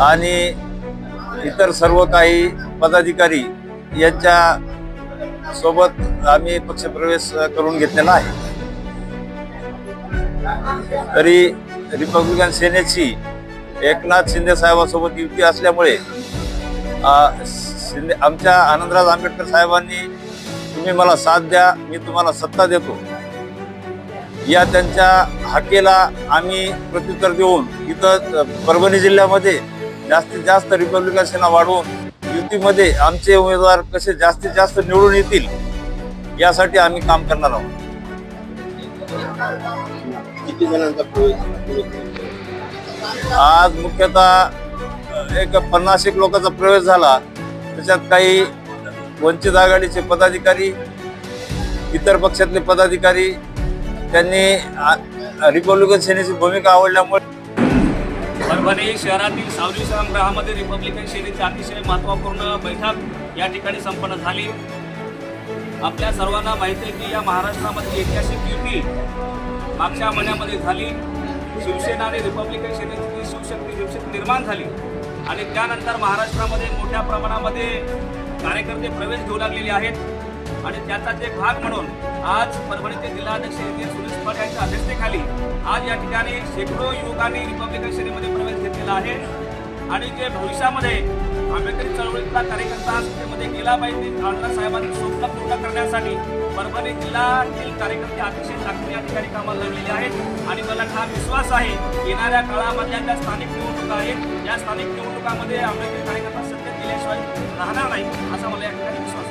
आणि इतर सर्व काही पदाधिकारी यांच्या सोबत आम्ही पक्षप्रवेश करून घेतलेला आहे. तरी रिपब्लिकन सेनेची एकनाथ शिंदे साहेबांसोबत युती असल्यामुळे शिंदे आमच्या आनंदराज आंबेडकर साहेबांनी तुम्ही मला साथ द्या मी तुम्हाला सत्ता देतो. या त्यांच्या हाकेला आम्ही प्रत्युत्तर देऊन इथं परभणी जिल्ह्यामध्ये जास्तीत जास्त रिपब्लिकन सेना वाढवून युतीमध्ये आमचे उमेदवार कसे जास्तीत जास्त निवडून येतील यासाठी आम्ही काम करणार आहोत. किती जणांचा प्रवेश आज मुख्यतः एक पन्नास एक लोकांचा प्रवेश झाला. त्याच्यात काही वंचित आघाडीचे पदाधिकारी इतर पक्षातले पदाधिकारी त्यांनी रिपब्लिकन सेनेची भूमिका आवडल्यामुळे परभणी शहरातील सावली संग्रहामध्ये रिपब्लिकन सेनेची अतिशय महत्त्वपूर्ण बैठक या ठिकाणी संपन्न झाली. आपल्या सर्वांना माहिती आहे की या महाराष्ट्रामध्ये ऐतिहासिक युती मागच्या महिन्यामध्ये झाली. शिवसेना आणि रिपब्लिकन सेनेची शिवशक्ती शिवशक्ती निर्माण झाली. आणि त्यानंतर महाराष्ट्रामध्ये मोठ्या प्रमाणामध्ये कार्यकर्ते प्रवेश घेऊ लागलेले आहेत. आणि त्याचाच एक भाग म्हणून आज परभणीचे जिल्हाध्यक्ष सुनील सुरेश यांच्या अध्यक्ष अध्यक्षतेखाली आज या ठिकाणी शेकडो युवकांनी रिपब्लिकन सेनेमध्ये प्रवेश घेतलेला आहे. आणि जे भविष्यामध्ये आंबेडकरी चळवळीतला कार्यकर्ता हा गेला पाहिजे आमदार साहेबांनी स्वप्न पूर्ण करण्यासाठी परभणी जिल्ह्यातील कार्यकर्ते अतिशय ताकदीने या ठिकाणी कामाला लागलेले आहेत. आणि मला हा विश्वास आहे येणाऱ्या काळामधल्या ज्या स्थानिक निवडणुका आहेत या स्थानिक निवडणुकामध्ये आंबेडकरी कार्यकर्ता सत्य गेल्याशिवाय राहणार नाही असा मला या ठिकाणी विश्वास